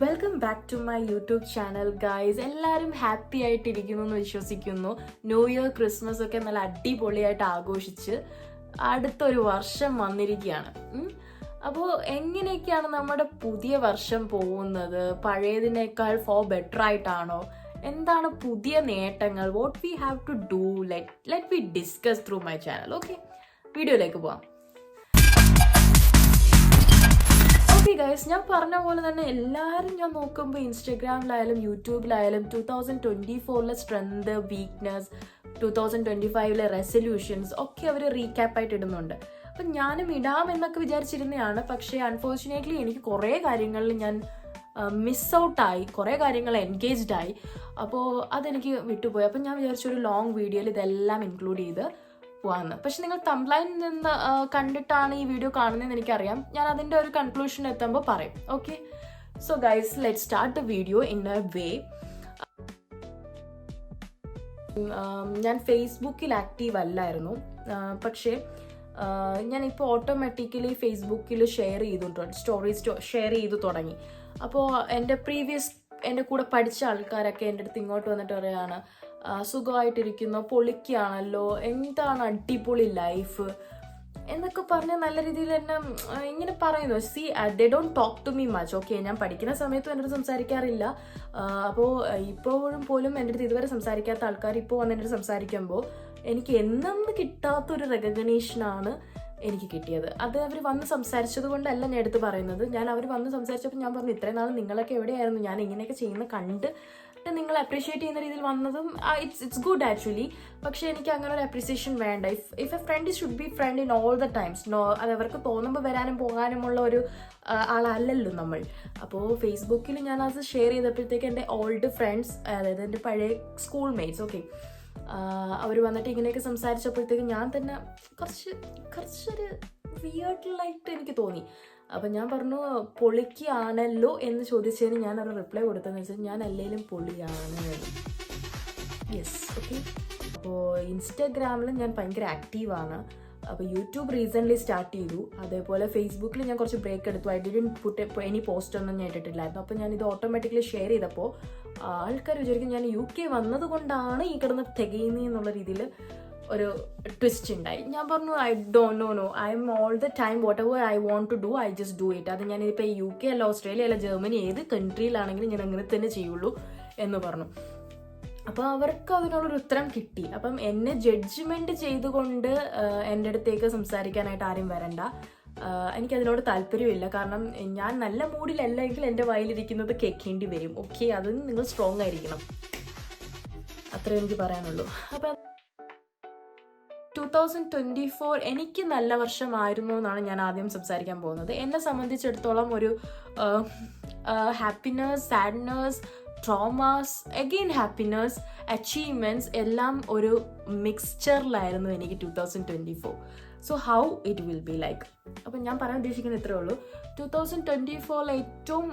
Welcome back to my YouTube channel guys എല്ലാവരും happy ആയിട്ടിരിക്കുന്നു എന്ന് വിശ്വസിക്കുന്നു. ന്യൂ ഇയർ ക്രിസ്മസ് ഒക്കെ നല്ല അടിപൊളിയായിട്ട് ആഘോഷിച്ച് അടുത്തൊരു വർഷം വന്നിരിക്കുകയാണ്. അപ്പോൾ എങ്ങനെയൊക്കെയാണ് നമ്മുടെ പുതിയ വർഷം പോകുന്നത്? പഴയതിനേക്കാൾ ഫോർ ബെറ്റർ ആയിട്ടാണോ? എന്താണ് പുതിയ നേട്ടങ്ങൾ? What we have to do let let we discuss through my channel okay വീഡിയോയിലേക്ക് പോവാം. ഗൈസ് ഞാൻ പറഞ്ഞ പോലെ തന്നെ എല്ലാവരും ഞാൻ നോക്കുമ്പോൾ ഇൻസ്റ്റഗ്രാമിലായാലും യൂട്യൂബിലായാലും two thousand twenty ഫോറിലെ strength weakness two thousand twenty ഫൈവിലെ resolutions ഒക്കെ അവർ റീക്യാപ്പായിട്ട് ഇടുന്നുണ്ട്. അപ്പം ഞാനും ഇടാമെന്നൊക്കെ വിചാരിച്ചിരുന്നതാണ് പക്ഷേ അൺഫോർച്ചുനേറ്റ്ലി എനിക്ക് കുറേ കാര്യങ്ങളിൽ ഞാൻ മിസ് ഔട്ടായി കുറേ കാര്യങ്ങൾ എൻഗേജ്ഡ് ആയി. അപ്പോൾ അതെനിക്ക് വിട്ടുപോയി. അപ്പം ഞാൻ വിചാരിച്ചൊരു ലോങ് വീഡിയോയിൽ ഇതെല്ലാം ഇൻക്ലൂഡ് ചെയ്ത് പോവാന്ന് പക്ഷെ നിങ്ങൾ തംബ്ലൈൻ നിന്ന് കണ്ടിട്ടാണ് ഈ വീഡിയോ കാണുന്നതെന്ന് എനിക്കറിയാം. ഞാൻ അതിന്റെ ഒരു കൺക്ലൂഷൻ എത്തുമ്പോൾ പറയും. Okay so guys let start the video in a way ഞാൻ ഫേസ്ബുക്കിൽ ആക്റ്റീവ് അല്ലായിരുന്നു. പക്ഷേ ഞാനിപ്പോൾ ഓട്ടോമാറ്റിക്കലി ഫേസ്ബുക്കിൽ ഷെയർ ചെയ്തിട്ടുണ്ട് സ്റ്റോറീസ് ഷെയർ ചെയ്ത് തുടങ്ങി. അപ്പോൾ എന്റെ പ്രീവിയസ് എന്റെ കൂടെ പഠിച്ച ആൾക്കാരൊക്കെ എന്റെ അടുത്ത് ഇങ്ങോട്ട് വന്നിട്ട് പറയാണ് "ആ, സുഖമായിട്ടിരിക്കുന്നു പൊളിക്കുകയാണല്ലോ എന്താണ് അടിപൊളി ലൈഫ് എന്നൊക്കെ പറഞ്ഞ് നല്ല രീതിയിൽ എന്നെ ഇങ്ങനെ പറയുന്നു. See they don't talk to me much okay ഞാൻ പഠിക്കുന്ന സമയത്തും എന്റെ സംസാരിക്കാറില്ല. അപ്പോൾ ഇപ്പോഴും പോലും എന്റെ അടുത്ത് ഇതുവരെ സംസാരിക്കാത്ത ആൾക്കാർ ഇപ്പോൾ വന്ന് എന്റെ സംസാരിക്കുമ്പോൾ എനിക്ക് എന്നും കിട്ടാത്തൊരു റെക്കഗ്നേഷനാണ് എനിക്ക് കിട്ടിയത്. അത് അവർ വന്ന് സംസാരിച്ചത് കൊണ്ടല്ല ഞാൻ എടുത്ത് പറയുന്നത്. ഞാൻ അവർ വന്ന് സംസാരിച്ചപ്പോൾ ഞാൻ പറഞ്ഞു ഇത്രയും നാൾ നിങ്ങളൊക്കെ എവിടെയായിരുന്നു? ഞാൻ ഇങ്ങനെയൊക്കെ ചെയ്യുന്ന കണ്ട് നിങ്ങൾ അപ്രീഷിയേറ്റ് ചെയ്യുന്ന രീതിയിൽ വന്നതും ഇറ്റ്സ് ഇറ്റ്സ് ഗുഡ് ആക്ച്വലി പക്ഷേ എനിക്ക് അങ്ങനെ ഒരു അപ്രീസിയേഷൻ വേണ്ട. If if a friend should be friend in all the times no അത് അവർക്ക് തോന്നുമ്പോൾ വരാനും പോകാനുമുള്ള ഒരു ആളല്ലല്ലോ നമ്മൾ. അപ്പോൾ ഫേസ്ബുക്കിൽ ഞാൻ അത് ഷെയർ ചെയ്തപ്പോഴത്തേക്ക് എന്റെ ഓൾഡ് ഫ്രണ്ട്സ് അതായത് എന്റെ പഴയ സ്കൂൾ മേറ്റ്സ് ഓക്കെ അവർ വന്നിട്ട് ഇങ്ങനെയൊക്കെ സംസാരിച്ചപ്പോഴത്തേക്ക് ഞാൻ തന്നെ കുറച്ച് കുറച്ചൊരു വിയേർഡിലായിട്ട് എനിക്ക് തോന്നി. അപ്പം ഞാൻ പറഞ്ഞു പൊളിക്കാണല്ലോ എന്ന് ചോദിച്ചതിന് ഞാൻ ഒരു റിപ്ലൈ കൊടുത്തതെന്ന് വെച്ചാൽ ഞാൻ അല്ലെങ്കിലും പൊളിയാണ്. യെസ് ഓക്കെ അപ്പോൾ ഇൻസ്റ്റാഗ്രാമിൽ ഞാൻ ഭയങ്കര ആക്റ്റീവാണ് അപ്പോൾ യൂട്യൂബ് റീസെന്റ്ലി സ്റ്റാർട്ട് ചെയ്തു. അതേപോലെ ഫേസ്ബുക്കിൽ ഞാൻ കുറച്ച് ബ്രേക്ക് എടുത്തു. I didn't put any post ഒന്നും ഞാൻ ഇട്ടിട്ടില്ലായിരുന്നു. അപ്പോൾ ഞാൻ ഇത് ഓട്ടോമാറ്റിക്കലി ഷെയർ ചെയ്തപ്പോൾ ആൾക്കാർ വിചാരിക്കും ഞാൻ യു കെ വന്നതുകൊണ്ടാണ് ഈ കിടന്ന് തികയുന്നത് എന്നുള്ള രീതിയിൽ ഒരു ട്വിസ്റ്റ് ഉണ്ടായി. ഞാൻ പറഞ്ഞു I do no no I am all the time whatever I want to do I just do it അത് ഞാൻ ഇപ്പോൾ യു കെ അല്ല ഓസ്ട്രേലിയ അല്ല ജർമ്മനി ഏത് കൺട്രിയിലാണെങ്കിലും ഞാൻ അങ്ങനെ തന്നെ ചെയ്യുള്ളൂ എന്ന് പറഞ്ഞു. അപ്പോൾ അവർക്ക് അതിനുള്ളൊരു ഉത്തരം കിട്ടി. അപ്പം എന്നെ ജഡ്ജ്മെന്റ് ചെയ്തുകൊണ്ട് എന്റെ അടുത്തേക്ക് സംസാരിക്കാനായിട്ട് ആരും വരണ്ട. എനിക്കതിനോട് താല്പര്യമില്ല. കാരണം ഞാൻ നല്ല മൂഡിലല്ലെങ്കിൽ എന്റെ വായിലിരിക്കുന്നത് കേൾക്കേണ്ടി വരും. ഓക്കെ അത് നിങ്ങൾ സ്ട്രോങ് ആയിരിക്കണം. അത്രേ എനിക്ക് പറയാനുള്ളൂ. അപ്പം തൗസൻഡ് ട്വന്റി ഫോർ എനിക്ക് നല്ല വർഷമായിരുന്നു എന്നാണ് ഞാൻ ആദ്യം സംസാരിക്കാൻ പോകുന്നത്. എന്നെ സംബന്ധിച്ചിടത്തോളം ഒരു happiness sadness traumas again happiness achievements എല്ലാം ഒരു മിക്സ്ചറിലായിരുന്നു എനിക്ക് two thousand twenty four so how it will be like അപ്പം ഞാൻ പറയാൻ ഉദ്ദേശിക്കുന്നത് ഇത്രേ ഉള്ളൂ. ടു തൗസൻഡ് ട്വന്റി ഫോറിൽ ഏറ്റവും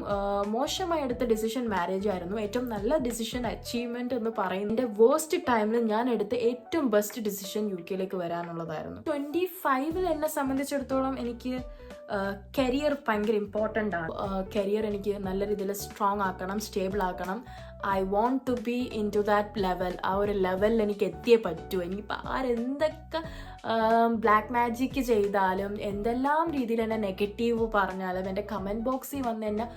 മോശമായി എടുത്ത ഡിസിഷൻ മാരേജ് ആയിരുന്നു. ഏറ്റവും നല്ല ഡിസിഷൻ അച്ചീവ്മെന്റ് എന്ന് പറയുന്നത് എന്റെ വേസ്റ്റ് ടൈമിൽ ഞാൻ എടുത്ത ഏറ്റവും ബെസ്റ്റ് ഡിസിഷൻ യു കെയിലേക്ക് വരാനുള്ളതായിരുന്നു. ട്വന്റി ഫൈവിൽ എന്നെ സംബന്ധിച്ചിടത്തോളം എനിക്ക് കരിയർ ഭയങ്കര ഇമ്പോർട്ടന്റ് ആണ്. കരിയർ എനിക്ക് നല്ല രീതിയിൽ സ്ട്രോങ് ആക്കണം സ്റ്റേബിൾ ആക്കണം. I want to be in to that level ആ ഒരു ലെവലിൽ എനിക്ക് എത്തിയേ പറ്റൂ. എനിക്കിപ്പോൾ ആരെന്തൊക്കെ ബ്ലാക്ക് മാജിക്ക് ചെയ്താലും എന്തെല്ലാം രീതിയിൽ എന്നെ നെഗറ്റീവ് പറഞ്ഞാലും എന്റെ കമന്റ് ബോക്സിൽ വന്ന് എന്നെ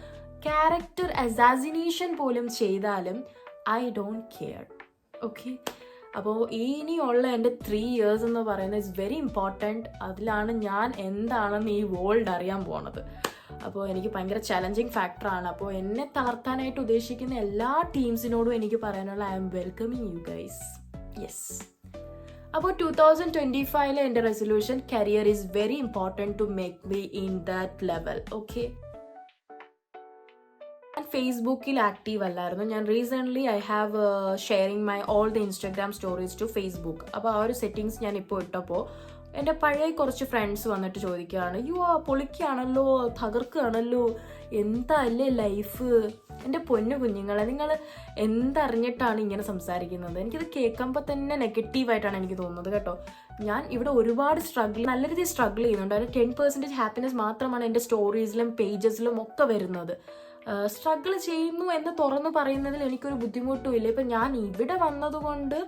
ക്യാരക്ടർ അസാസിനേഷൻ പോലും ചെയ്താലും ഐ ഡോണ്ട് കെയർ ഓക്കെ അപ്പോൾ ഇനിയുള്ള എന്റെ ത്രീ ഇയേഴ്സ് എന്ന് പറയുന്നത് ഇറ്റ്സ് വെരി ഇമ്പോർട്ടന്റ് അതിലാണ് ഞാൻ എന്താണെന്ന് ഈ വേൾഡ് അറിയാൻ പോണത്. അപ്പോൾ എനിക്ക് ഭയങ്കര ചലഞ്ചിങ് ഫാക്ടറാണ് അപ്പോൾ എന്നെ തളർത്താനായിട്ട് ഉദ്ദേശിക്കുന്ന എല്ലാ ടീംസിനോടും എനിക്ക് പറയാനുള്ള I am welcoming you guys yes അപ്പോൾ ടു തൗസൻഡ് ട്വന്റി ഫൈവിലെ എന്റെ resolution career is very important to make me in that level okay ഫേസ്ബുക്കിൽ ആക്റ്റീവ് അല്ലായിരുന്നു. ഞാൻ recently I have sharing my all the Instagram stories to Facebook അപ്പോൾ ആ ഒരു settings ഞാൻ ഇപ്പോൾ ഇട്ടപ്പോൾ എന്റെ പഴയ കുറച്ച് ഫ്രണ്ട്സ് വന്നിട്ട് ചോദിക്കുകയാണ് യു ആ പൊളിക്കുകയാണല്ലോ തകർക്കുകയാണല്ലോ എന്താ അല്ലേ ലൈഫ്? എന്റെ പൊന്നു കുഞ്ഞുങ്ങളെ നിങ്ങൾ എന്തറിഞ്ഞിട്ടാണ് ഇങ്ങനെ സംസാരിക്കുന്നത്? എനിക്കിത് കേൾക്കുമ്പോൾ തന്നെ നെഗറ്റീവായിട്ടാണ് എനിക്ക് തോന്നുന്നത് കേട്ടോ. ഞാൻ ഇവിടെ ഒരുപാട് സ്ട്രഗിൾ നല്ല രീതിയിൽ സ്ട്രഗിൾ ചെയ്യുന്നുണ്ട്. അതിന് ടെൻ പെർസെന്റേജ് ഹാപ്പിനെസ് മാത്രമാണ് എന്റെ സ്റ്റോറീസിലും പേജസിലും ഒക്കെ വരുന്നത്. സ്ട്രഗിൾ ചെയ്യുന്നു എന്ന് തുറന്നു പറയുന്നതിൽ എനിക്കൊരു ബുദ്ധിമുട്ടും ഇല്ല. ഇപ്പം ഞാൻ ഇവിടെ വന്നതുകൊണ്ട്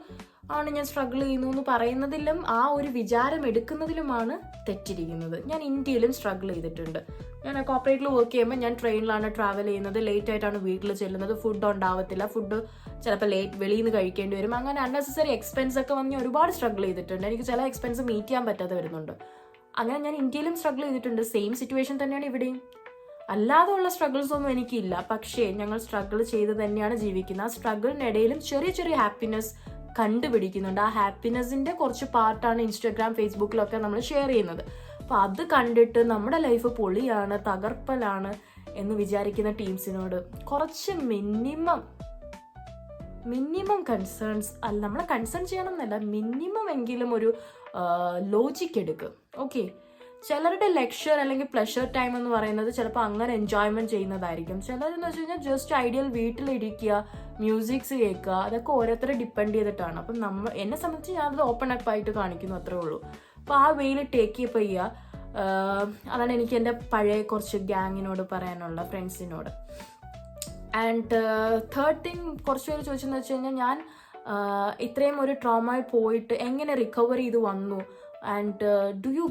ആണ് ഞാൻ സ്ട്രഗിൾ ചെയ്യുന്നു എന്ന് പറയുന്നതിലും ആ ഒരു വിചാരം എടുക്കുന്നതിലുമാണ് തെറ്റിരിക്കുന്നത്. ഞാൻ ഇന്ത്യയിലും സ്ട്രഗിൾ ചെയ്തിട്ടുണ്ട്. ഞാൻ കോപ്പറേറ്റിൽ വർക്ക് ചെയ്യുമ്പോൾ ഞാൻ ട്രെയിനിലാണ് ട്രാവൽ ചെയ്യുന്നത്. ലേറ്റ് ആയിട്ടാണ് വീട്ടിൽ ചെല്ലുന്നത്. ഫുഡ് ഉണ്ടാവത്തില്ല. ഫുഡ് ചിലപ്പോൾ ലേറ്റ് വെളിയിൽ നിന്ന് കഴിക്കേണ്ടി വരും. അങ്ങനെ അൺനെസസറി എക്സ്പെൻസ് ഒക്കെ വന്ന് ഒരുപാട് സ്ട്രഗിൾ ചെയ്തിട്ടുണ്ട്. എനിക്ക് ചില എക്സ്പെൻസ് മീറ്റ് ചെയ്യാൻ പറ്റാതെ വരുന്നുണ്ട്. അങ്ങനെ ഞാൻ ഇന്ത്യയിലും സ്ട്രഗിൾ ചെയ്തിട്ടുണ്ട്. സെയിം സിറ്റുവേഷൻ തന്നെയാണ് ഇവിടെയും. അല്ലാതെ ഉള്ള സ്ട്രഗിൾസ് ഒന്നും എനിക്കില്ല. പക്ഷേ ഞങ്ങൾ സ്ട്രഗിൾ ചെയ്ത് തന്നെയാണ് ജീവിക്കുന്നത്. ആ സ്ട്രഗിളിനിടയിലും ചെറിയ ചെറിയ ഹാപ്പിനെസ് കണ്ടുപിടിക്കുന്നുണ്ട്. ആ ഹാപ്പിനെസ്സിന്റെ കുറച്ച് പാർട്ടാണ് ഇൻസ്റ്റാഗ്രാം ഫേസ്ബുക്കിലൊക്കെ നമ്മൾ ഷെയർ ചെയ്യുന്നത്. അപ്പോൾ അത് കണ്ടിട്ട് നമ്മുടെ ലൈഫ് പൊളിയാണ് തകർപ്പലാണ് എന്ന് വിചാരിക്കുന്ന ടീംസിനോട് കുറച്ച് മിനിമം മിനിമം കൺസേൺസ് അല്ല നമ്മളെ കൺസേൺ ചെയ്യണം എന്നല്ല മിനിമം എങ്കിലും ഒരു ലോജിക്ക് എടുക്കും. ഓക്കെ ചിലരുടെ ലെക്ചർ അല്ലെങ്കിൽ പ്ലഷർ ടൈം എന്ന് പറയുന്നത് ചിലപ്പോൾ അങ്ങനെ എൻജോയ്മെന്റ് ചെയ്യുന്നതായിരിക്കും. ചിലരെന്ന് വെച്ച് കഴിഞ്ഞാൽ ജസ്റ്റ് ഐഡിയൽ വീട്ടിലിരിക്കുക മ്യൂസിക്സ് കേൾക്കുക അതൊക്കെ ഓരോരുത്തരെ ഡിപ്പെൻഡ് ചെയ്തിട്ടാണ്. അപ്പം നമ്മൾ എന്നെ സംബന്ധിച്ച് ഞാനത് ഓപ്പൺ അപ്പ് ആയിട്ട് കാണിക്കുന്നു അത്രേ ഉള്ളൂ. അപ്പോൾ ആ വെയിൽ ടേക്ക് അപ്പ് ചെയ്യുക അതാണ് എനിക്ക് എന്റെ പഴയ കുറച്ച് ഗ്യാങ്ങിനോട് പറയാനുള്ള ഫ്രണ്ട്സിനോട് ആൻഡ് തേർഡ് തിങ് കുറച്ച് പേര് ചോദിച്ചെന്ന് വെച്ച് കഴിഞ്ഞാൽ ഞാൻ ഇത്രയും ഒരു ട്രോമയിൽ പോയിട്ട് എങ്ങനെ റിക്കവർ ചെയ്ത് വന്നു? ആൻഡ് ഡു യു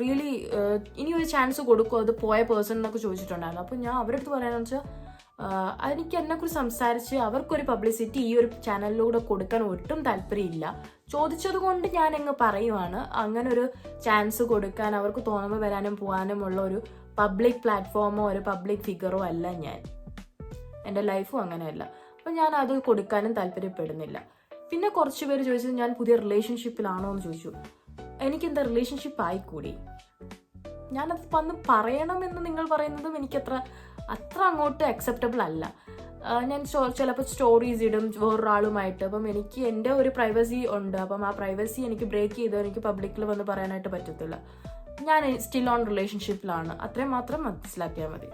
റിയലി ഇനി ഒരു ചാൻസ് കൊടുക്കുമോ അത് പോയ പേഴ്സൺ എന്നൊക്കെ ചോദിച്ചിട്ടുണ്ടായിരുന്നു. അപ്പോൾ ഞാൻ അവരുടെ അടുത്ത് പറയാന്ന് വെച്ചാൽ എനിക്ക് എന്നെക്കുറിച്ച് സംസാരിച്ച് അവർക്കൊരു പബ്ലിസിറ്റി ഈ ഒരു ചാനലിലൂടെ കൊടുക്കാൻ ഒട്ടും താല്പര്യമില്ല. ചോദിച്ചത് കൊണ്ട് ഞാൻ അങ്ങ് പറയുവാണ്. അങ്ങനെ ഒരു ചാൻസ് കൊടുക്കാൻ അവർക്ക് തോന്നുമ്പോൾ വരാനും പോകാനും ഉള്ള ഒരു പബ്ലിക് പ്ലാറ്റ്ഫോമോ ഒരു പബ്ലിക് ഫിഗറോ അല്ല ഞാൻ. എന്റെ ലൈഫും അങ്ങനെയല്ല. അപ്പം ഞാൻ അത് കൊടുക്കാനും താല്പര്യപ്പെടുന്നില്ല. പിന്നെ കുറച്ച് പേര് ചോദിച്ചത് ഞാൻ പുതിയ റിലേഷൻഷിപ്പിലാണോ എന്ന് ചോദിച്ചു. എനിക്കെന്താ റിലേഷൻഷിപ്പ് ആയിക്കൂടി ഞാനത് വന്ന് പറയണമെന്ന് നിങ്ങൾ പറയുന്നതും എനിക്കത്ര അത്ര അങ്ങോട്ട് അക്സെപ്റ്റബിൾ അല്ല. ഞാൻ ചിലപ്പോൾ സ്റ്റോറീസ് ഇടും വേറൊരാളുമായിട്ട്. അപ്പം എനിക്ക് എന്റെ ഒരു പ്രൈവസി ഉണ്ട്. അപ്പം ആ പ്രൈവസി എനിക്ക് ബ്രേക്ക് ചെയ്ത് എനിക്ക് പബ്ലിക്കിൽ വന്ന് പറയാനായിട്ട് പറ്റത്തില്ല. ഞാൻ സ്റ്റിൽ ഓൺ റിലേഷൻഷിപ്പിലാണ് അത്രയും മാത്രം മനസ്സിലാക്കിയാൽ മതി.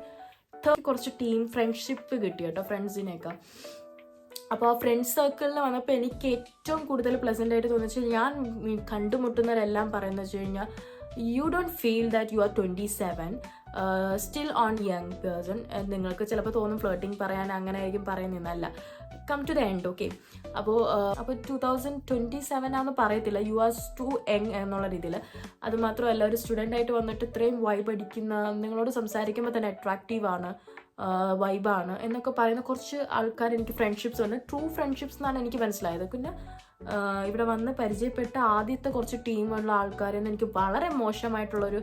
കുറച്ച് ടീം ഫ്രണ്ട്ഷിപ്പ് കിട്ടി കേട്ടോ ഫ്രണ്ട്സിനെയൊക്കെ അപ്പോൾ ഫ്രണ്ട്സ് സർക്കിളിൽ വന്നപ്പോൾ എനിക്ക് ഏറ്റവും കൂടുതൽ പ്ലസന്റ് ആയിട്ട് തോന്നിച്ചാൽ ഞാൻ കണ്ടുമുട്ടുന്നവരെല്ലാം പറയുന്നത് വെച്ച് കഴിഞ്ഞാൽ you don't feel that you are twenty seven still on young person നിങ്ങൾക്ക് ചിലപ്പോൾ തോന്നും ഫ്ലോട്ടിങ് പറയാൻ അങ്ങനെ ആയിരിക്കും പറയുന്നതല്ല come to the end okay അപ്പോൾ അപ്പോൾ ടു തൗസൻഡ് ട്വന്റി സെവൻ ആണെന്ന് പറയത്തില്ല. യു ആർ ടു യങ് എന്നുള്ള രീതിയിൽ. അതുമാത്രമല്ല ഒരു സ്റ്റുഡന്റ് ആയിട്ട് വന്നിട്ട് ഇത്രയും വൈബ് അടിക്കുന്ന നിങ്ങളോട് സംസാരിക്കുമ്പോൾ തന്നെ അട്രാക്റ്റീവ് ആണ്. വൈബാണ് എന്നൊക്കെ പറയുന്ന കുറച്ച് ആൾക്കാർ എനിക്ക് ഫ്രണ്ട്ഷിപ്സ് വന്ന് ട്രൂ ഫ്രണ്ട്ഷിപ്സ് എന്നാണ് എനിക്ക് മനസ്സിലായത്. പിന്നെ ഇവിടെ വന്ന് പരിചയപ്പെട്ട ആദ്യത്തെ കുറച്ച് ടീമുള്ള ആൾക്കാരിൽ നിന്ന് എനിക്ക് വളരെ മോശമായിട്ടുള്ളൊരു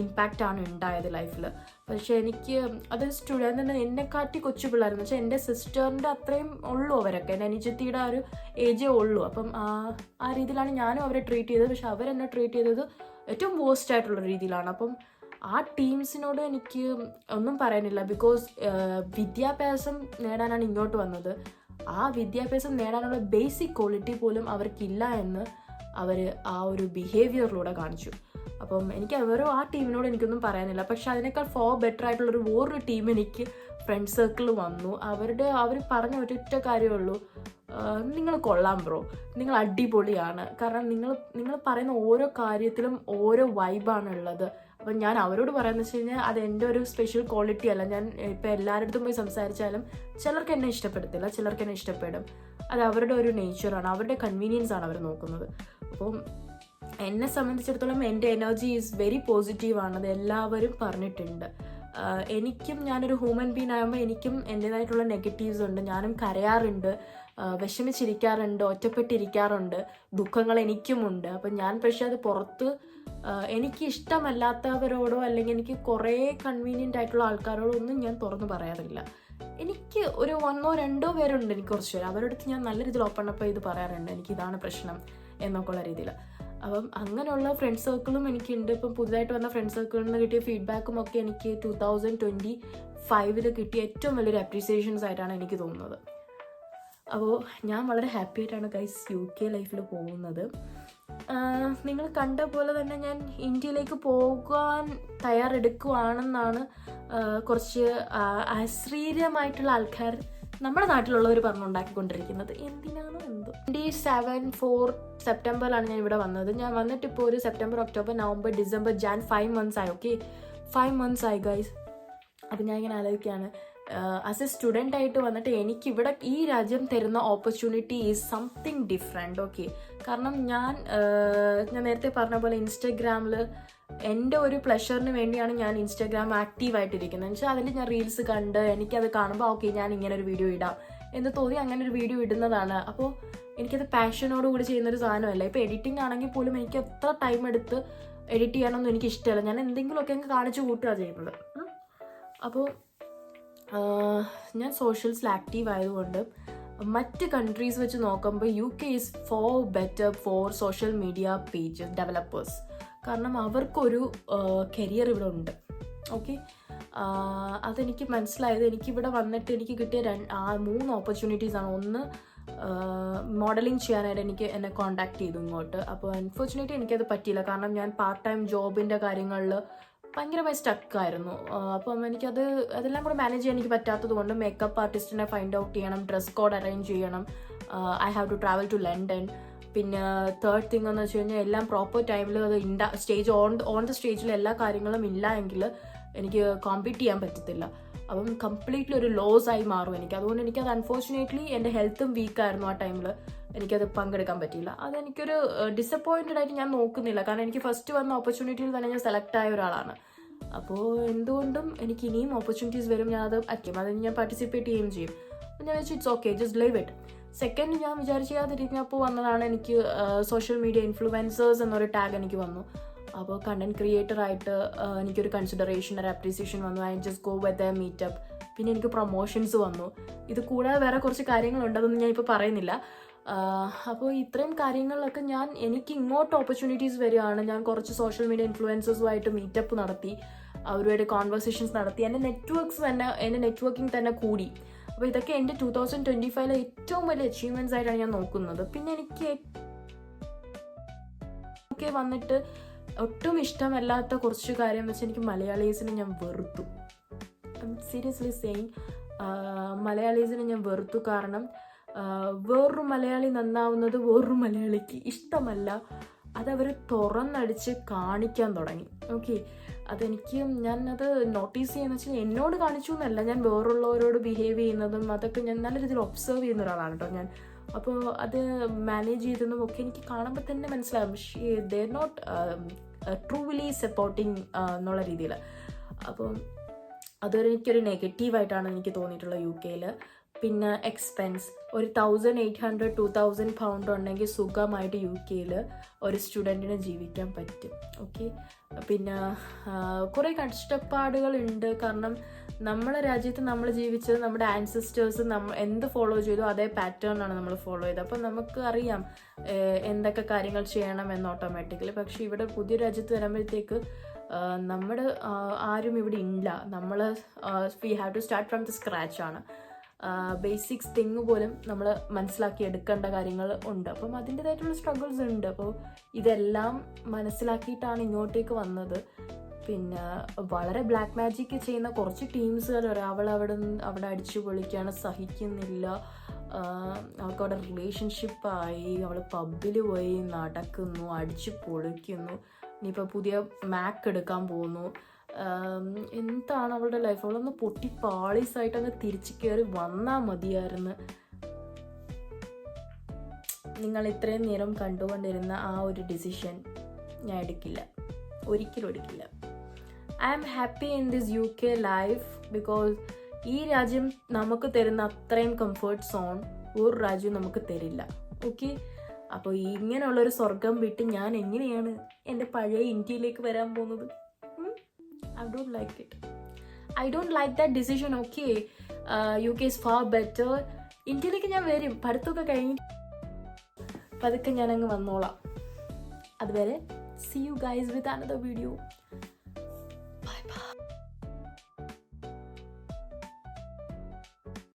ഇമ്പാക്റ്റ് ആണ് ഉണ്ടായത് ലൈഫിൽ പക്ഷേ എനിക്ക് അത് സ്റ്റുഡന്റ് തന്നെ എന്നെക്കാട്ടി കൊച്ചു പിള്ളേരെന്ന് വെച്ചാൽ എന്റെ സിസ്റ്ററിന്റെ അത്രയും ഉള്ളൂ അവരൊക്കെ. എന്റെ അനുജത്തിയുടെ ആ ഒരു ഏജേ ഉള്ളൂ. അപ്പം ആ ആ രീതിയിലാണ് ഞാനും അവരെ ട്രീറ്റ് ചെയ്തത്. പക്ഷെ അവരെന്നെ ട്രീറ്റ് ചെയ്തത് ഏറ്റവും വേസ്റ്റ് ആയിട്ടുള്ള രീതിയിലാണ്. അപ്പം ആ ടീംസിനോട് എനിക്ക് ഒന്നും പറയാനില്ല. ബിക്കോസ് വിദ്യാഭ്യാസം നേടാനാണ് ഇങ്ങോട്ട് വന്നത്. ആ വിദ്യാഭ്യാസം നേടാനുള്ള ബേസിക് ക്വാളിറ്റി പോലും അവർക്കില്ല എന്ന് അവർ ആ ഒരു ബിഹേവിയറിലൂടെ കാണിച്ചു. അപ്പം എനിക്ക് അവരോ ആ ടീമിനോട് എനിക്കൊന്നും പറയാനില്ല. പക്ഷെ അതിനേക്കാൾ ഫോർ ബെറ്റർ ആയിട്ടുള്ളൊരു വേറൊരു ടീം എനിക്ക് ഫ്രണ്ട് സർക്കിൾ വന്നു. അവരുടെ അവർ പറഞ്ഞ ഒരൊറ്റ കാര്യമേ ഉള്ളൂ. നിങ്ങൾ കൊള്ളാം ബ്രോ നിങ്ങൾ അടിപൊളിയാണ്. കാരണം നിങ്ങൾ നിങ്ങൾ പറയുന്ന ഓരോ കാര്യത്തിലും ഓരോ വൈബാണ് ഉള്ളത് അപ്പം ഞാൻ അവരോട് പറയാന്ന് വെച്ച് കഴിഞ്ഞാൽ അത് എന്റെ ഒരു സ്പെഷ്യൽ ക്വാളിറ്റി അല്ല. ഞാൻ ഇപ്പം എല്ലാവരുടെ പോയി സംസാരിച്ചാലും ചിലർക്ക് എന്നെ ഇഷ്ടപ്പെടത്തില്ല ചിലർക്ക് എന്നെ ഇഷ്ടപ്പെടും. അത് അവരുടെ ഒരു നേച്ചറാണ് അവരുടെ കൺവീനിയൻസ് ആണ് അവർ നോക്കുന്നത്. അപ്പോൾ എന്നെ സംബന്ധിച്ചിടത്തോളം എന്റെ എനർജി ഈസ് വെരി പോസിറ്റീവ് ആണ് അത് എല്ലാവരും പറഞ്ഞിട്ടുണ്ട്. എനിക്കും ഞാനൊരു ഹ്യൂമൻ ബീൻ ആകുമ്പോൾ എനിക്കും എന്റെതായിട്ടുള്ള നെഗറ്റീവ്സ് ഉണ്ട്. ഞാനും കരയാറുണ്ട് വിഷമിച്ചിരിക്കാറുണ്ട് ഒറ്റപ്പെട്ടിരിക്കാറുണ്ട് ദുഃഖങ്ങൾ എനിക്കുമുണ്ട്. അപ്പം ഞാൻ പക്ഷേ അത് പുറത്ത് എനിക്ക് ഇഷ്ടമല്ലാത്തവരോടോ അല്ലെങ്കിൽ എനിക്ക് കുറേ കൺവീനിയന്റ് ആയിട്ടുള്ള ആൾക്കാരോടോ ഒന്നും ഞാൻ തുറന്നു പറയാറില്ല. എനിക്ക് ഒരു ഒന്നോ രണ്ടോ പേരുണ്ട് എനിക്ക് കുറച്ച് പേര്. അവരുടെ ഞാൻ നല്ല രീതിയിൽ ഓപ്പൺ അപ്പ് ചെയ്ത് പറയാറുണ്ട്. എനിക്ക് ഇതാണ് പ്രശ്നം എന്നൊക്കെ ഉള്ള രീതിയിൽ. അപ്പം അങ്ങനെയുള്ള ഫ്രണ്ട് സർക്കിളും എനിക്കുണ്ട്. ഇപ്പം പുതുതായിട്ട് വന്ന ഫ്രണ്ട് സർക്കിളിൽ നിന്ന് കിട്ടിയ ഫീഡ്ബാക്കും ഒക്കെ എനിക്ക് ടു തൗസൻഡ് ട്വന്റി ഫൈവിൽ കിട്ടിയ ഏറ്റവും വലിയൊരു അപ്രീസിയേഷൻസ് ആയിട്ടാണ് എനിക്ക് തോന്നുന്നത്. അപ്പോൾ ഞാൻ വളരെ ഹാപ്പി ആയിട്ടാണ് ഗൈസ് യു കെ ലൈഫിൽ പോകുന്നത്. നിങ്ങൾ കണ്ട പോലെ തന്നെ ഞാൻ ഇന്ത്യയിലേക്ക് പോകാൻ തയ്യാറെടുക്കുവാണെന്നാണ് കുറച്ച് അശ്രീരമായിട്ടുള്ള ആൾക്കാർ നമ്മുടെ നാട്ടിലുള്ളവർ പറഞ്ഞുണ്ടാക്കിക്കൊണ്ടിരിക്കുന്നത്. എന്തിനാണോ എന്തോ. ട്വന്റി സെവൻ ഫോർ സെപ്റ്റംബറിലാണ് ഞാൻ ഇവിടെ വന്നത്. ഞാൻ വന്നിട്ട് ഇപ്പോൾ ഒരു September October November December Jan five months ആയി. ഓക്കെ ഫൈവ് മന്ത്സ് ആയി ഗൈസ് അപ്പം ഞാൻ ഇങ്ങനെ ആലോചിക്കുകയാണ്. ആസ് എ സ്റ്റുഡന്റ് ആയിട്ട് വന്നിട്ട് എനിക്ക് ഇവിടെ ഈ രാജ്യം തരുന്ന opportunity is something different okay കാരണം ഞാൻ ഞാൻ നേരത്തെ പറഞ്ഞ പോലെ ഇൻസ്റ്റഗ്രാമിൽ എന്റെ ഒരു പ്ലഷറിന് വേണ്ടിയാണ് ഞാൻ ഇൻസ്റ്റാഗ്രാം ആക്റ്റീവായിട്ടിരിക്കുന്നത് എന്ന് വെച്ചാൽ അതിൽ ഞാൻ റീൽസ് കണ്ട് എനിക്കത് കാണുമ്പോൾ ഓക്കെ ഞാൻ ഇങ്ങനെ ഒരു വീഡിയോ ഇടാം എന്ന് തോന്നി അങ്ങനെ ഒരു വീഡിയോ ഇടുന്നതാണ്. അപ്പോൾ എനിക്കത് പാഷനോട് കൂടി ചെയ്യുന്നൊരു സാധനമല്ല. ഇപ്പോൾ എഡിറ്റിംഗ് ആണെങ്കിൽ പോലും എനിക്ക് എത്ര ടൈം എടുത്ത് എഡിറ്റ് ചെയ്യാനൊന്നും എനിക്ക് ഇഷ്ടമല്ല ഞാൻ എന്തെങ്കിലുമൊക്കെ അങ്ങ് കാണിച്ചു കൂട്ടുകയാണ് ചെയ്യുന്നത്. അപ്പോൾ ഞാൻ സോഷ്യൽസിൽ ആക്റ്റീവ് ആയതുകൊണ്ട് മറ്റ് കൺട്രീസ് വെച്ച് നോക്കുമ്പോൾ U K is for better for social media page developers കാരണം അവർക്കൊരു കരിയർ ഇവിടെ ഉണ്ട്. ഓക്കെ അതെനിക്ക് മനസ്സിലായത് എനിക്കിവിടെ വന്നിട്ട് എനിക്ക് കിട്ടിയ രണ്ട് ആ മൂന്ന് ഓപ്പർച്യൂണിറ്റീസ് ആണ്. ഒന്ന് മോഡലിംഗ് ചെയ്യാനായിട്ട് എനിക്ക് എന്നെ കോണ്ടാക്ട് ചെയ്തു ഇങ്ങോട്ട്. അപ്പോൾ അൺഫോർച്ചുനേറ്റ്ലി എനിക്കത് പറ്റിയില്ല. കാരണം ഞാൻ പാർട്ട് ടൈം ജോബിന്റെ കാര്യങ്ങളിൽ ഭയങ്കരമായി സ്റ്റക്കായിരുന്നു അപ്പം എനിക്കത് അതെല്ലാം കൂടെ മാനേജ് ചെയ്യാൻ എനിക്ക് പറ്റാത്തത് കൊണ്ട് മേക്കപ്പ് ആർട്ടിസ്റ്റിനെ ഫൈൻഡ് ഔട്ട് ചെയ്യണം ഡ്രസ് കോഡ് അറേഞ്ച് ചെയ്യണം. I have to travel to London പിന്നെ തേർഡ് തിങ് എന്ന് വെച്ച് കഴിഞ്ഞാൽ എല്ലാം പ്രോപ്പർ ടൈമിൽ അത് ഇണ്ട സ്റ്റേജ് ഓൺ ഓൺ ദ സ്റ്റേജിൽ എല്ലാ കാര്യങ്ങളും ഇല്ല എങ്കിൽ എനിക്ക് കോമ്പീറ്റ് ചെയ്യാൻ പറ്റത്തില്ല. അപ്പം കംപ്ലീറ്റ്ലി ഒരു ലോസ് ആയി മാറും എനിക്ക്. അതുകൊണ്ട് എനിക്കത് അൺഫോർച്ചുനേറ്റ്ലി എന്റെ ഹെൽത്തും വീക്കായിരുന്നു ആ ടൈമിൽ എനിക്കത് പങ്കെടുക്കാൻ പറ്റിയില്ല. അതെനിക്കൊരു ഡിസപ്പോയിന്റഡ് ആയിട്ട് ഞാൻ നോക്കുന്നില്ല. കാരണം എനിക്ക് ഫസ്റ്റ് വന്ന ഓപ്പർച്യൂണിറ്റിയിൽ തന്നെ ഞാൻ സെലക്ട് ആയ ഒരാളാണ്. അപ്പോൾ എന്തുകൊണ്ടും എനിക്ക് ഇനിയും ഓപ്പർച്യൂണിറ്റീസ് വരും. ഞാൻ അത് അറ്റം അതിന് ഞാൻ പാർട്ടിസിപ്പേറ്റ് ചെയ്യുകയും ചെയ്യും. ഞാൻ വെച്ചു it's okay just live it second ഞാൻ വിചാരിക്കാതിരിക്കുന്നപ്പോൾ വന്നതാണ് എനിക്ക് സോഷ്യൽ മീഡിയ ഇൻഫ്ലുവൻസേഴ്സ് എന്നൊരു ടാഗ് എനിക്ക് വന്നു. അപ്പോൾ കണ്ടന്റ് ക്രിയേറ്റർ ആയിട്ട് എനിക്കൊരു കൺസിഡറേഷൻ ഒരു അപ്രീസിയേഷൻ വന്നു. I just go with a meetup പിന്നെ എനിക്ക് പ്രൊമോഷൻസ് വന്നു. ഇത് കൂടാതെ വേറെ കുറച്ച് കാര്യങ്ങളുണ്ട് അതൊന്നും ഞാൻ ഇപ്പോൾ പറയുന്നില്ല. അപ്പോൾ ഇത്രയും കാര്യങ്ങളിലൊക്കെ ഞാൻ എനിക്ക് ഇങ്ങോട്ട് ഓപ്പർച്യൂണിറ്റീസ് വരികയാണ്. ഞാൻ കുറച്ച് സോഷ്യൽ മീഡിയ ഇൻഫ്ലുവൻസേഴ്സുമായിട്ട് മീറ്റപ്പ് നടത്തി അവരുമായിട്ട് കോൺവെർസേഷൻസ് നടത്തി എന്റെ നെറ്റ്വർക്ക്സ് തന്നെ എന്റെ നെറ്റ്വർക്കിംഗ് തന്നെ കൂടി. അപ്പോൾ ഇതൊക്കെ എന്റെ ടൂ തൗസൻഡ് ട്വന്റി ഫൈവിലെ ഏറ്റവും വലിയ അച്ചീവ്മെന്റ്സ് ആയിട്ടാണ് ഞാൻ നോക്കുന്നത്. പിന്നെ എനിക്ക് ഒക്കെ വന്നിട്ട് ഒട്ടും ഇഷ്ടമല്ലാത്ത കുറച്ച് കാര്യം വെച്ച് എനിക്ക് മലയാളീസിനെ ഞാൻ വെറുത്തു. സീരിയസ്ലി സെയിങ് മലയാളീസിനെ ഞാൻ വെറുത്തു കാരണം വേറൊരു മലയാളി നന്നാവുന്നത് വേറൊരു മലയാളിക്ക് ഇഷ്ടമല്ല. അതവർ തുറന്നടിച്ച് കാണിക്കാൻ തുടങ്ങി. ഓക്കെ അതെനിക്ക് ഞാനത് നോട്ടീസ് ചെയ്യുന്ന വെച്ചാൽ എന്നോട് കാണിച്ചു എന്നല്ല ഞാൻ വേറുള്ളവരോട് ബിഹേവ് ചെയ്യുന്നതും അതൊക്കെ ഞാൻ നല്ല രീതിയിൽ ഒബ്സർവ് ചെയ്യുന്ന ഒരാളാണ് കേട്ടോ ഞാൻ. അപ്പോൾ അത് മാനേജ് ചെയ്തതും ഒക്കെ എനിക്ക് കാണുമ്പോൾ തന്നെ മനസ്സിലാകും ദർ നോട്ട് ട്രൂലി സപ്പോർട്ടിങ് എന്നുള്ള രീതിയിൽ അപ്പം അതൊരു എനിക്കൊരു നെഗറ്റീവായിട്ടാണ് എനിക്ക് തോന്നിയിട്ടുള്ളത് യു കെയിൽ പിന്നെ എക്സ്പെൻസ് ഒരു thousand eight hundred two thousand pound ഉണ്ടെങ്കിൽ സുഖമായിട്ട് യു കെയിൽ ഒരു സ്റ്റുഡന്റിന് ജീവിക്കാൻ പറ്റും. ഓക്കെ പിന്നെ കുറേ കഷ്ടപ്പാടുകളുണ്ട്. കാരണം നമ്മളെ രാജ്യത്ത് നമ്മൾ ജീവിച്ചത് നമ്മുടെ ആൻസിസ്റ്റേഴ്സ് നമ്മൾ എന്ത് ഫോളോ ചെയ്തു അതേ പാറ്റേൺ ആണ് നമ്മൾ ഫോളോ ചെയ്തത്. അപ്പം നമുക്ക് അറിയാം എന്തൊക്കെ കാര്യങ്ങൾ ചെയ്യണം എന്ന് ഓട്ടോമാറ്റിക്കലി പക്ഷേ ഇവിടെ പുതിയ രാജ്യത്ത് വരുമ്പോഴത്തേക്ക് നമ്മുടെ ആരും ഇവിടെ ഇല്ല. നമ്മൾ we have to start from the scratch ആണ്. ബേസിക്സ് തിങ് പോലും നമ്മൾ മനസ്സിലാക്കി എടുക്കേണ്ട കാര്യങ്ങൾ ഉണ്ട്. അപ്പം അതിന്റെതായിട്ടുള്ള സ്ട്രഗിൾസ് ഉണ്ട്. അപ്പോൾ ഇതെല്ലാം മനസ്സിലാക്കിയിട്ടാണ് ഇങ്ങോട്ടേക്ക് വന്നത്. പിന്നെ വളരെ ബ്ലാക്ക് മാജിക് ചെയ്യുന്ന കുറച്ച് ടീംസുകാർ അവൾ അവിടെ അവിടെ അടിച്ചു പൊളിക്കാണ് സഹിക്കുന്നില്ല. അവൾക്ക് അവിടെ റിലേഷൻഷിപ്പായി അവൾ പബ്ബിൽ പോയി നടക്കുന്നു അടിച്ചു പൊളിക്കുന്നു. ഇനിയിപ്പോൾ പുതിയ മാക്ക് എടുക്കാൻ പോകുന്നു. എന്താണ് അവളുടെ ലൈഫ് അവളൊന്ന് പൊട്ടി പാളീസായിട്ട് അങ്ങ് തിരിച്ചു കയറി വന്നാൽ മതിയായിരുന്നു. നിങ്ങൾ ഇത്രയും നേരം കണ്ടുകൊണ്ടിരുന്ന ആ ഒരു ഡിസിഷൻ ഞാൻ എടുക്കില്ല. ഒരിക്കലും എടുക്കില്ല. I am happy in this U K life because ഈ രാജ്യം നമുക്ക് തരുന്ന അത്രയും കംഫേർട്ട് സോൺ ഒരു രാജ്യവും നമുക്ക് തരില്ല. ഓക്കെ അപ്പോൾ ഇങ്ങനെയുള്ളൊരു സ്വർഗം വിട്ട് ഞാൻ എങ്ങനെയാണ് എന്റെ പഴയ ഇന്ത്യയിലേക്ക് വരാൻ പോകുന്നത്? I don't like it. I don't like that decision okay U K is far better ഇന്ത്യയിലേക്ക് ഞാൻ വരും. പഠിത്തമൊക്കെ കഴിഞ്ഞ് പതുക്കെ ഞാൻ അങ്ങ് വന്നോളാം. അതുവരെ see you guys with another video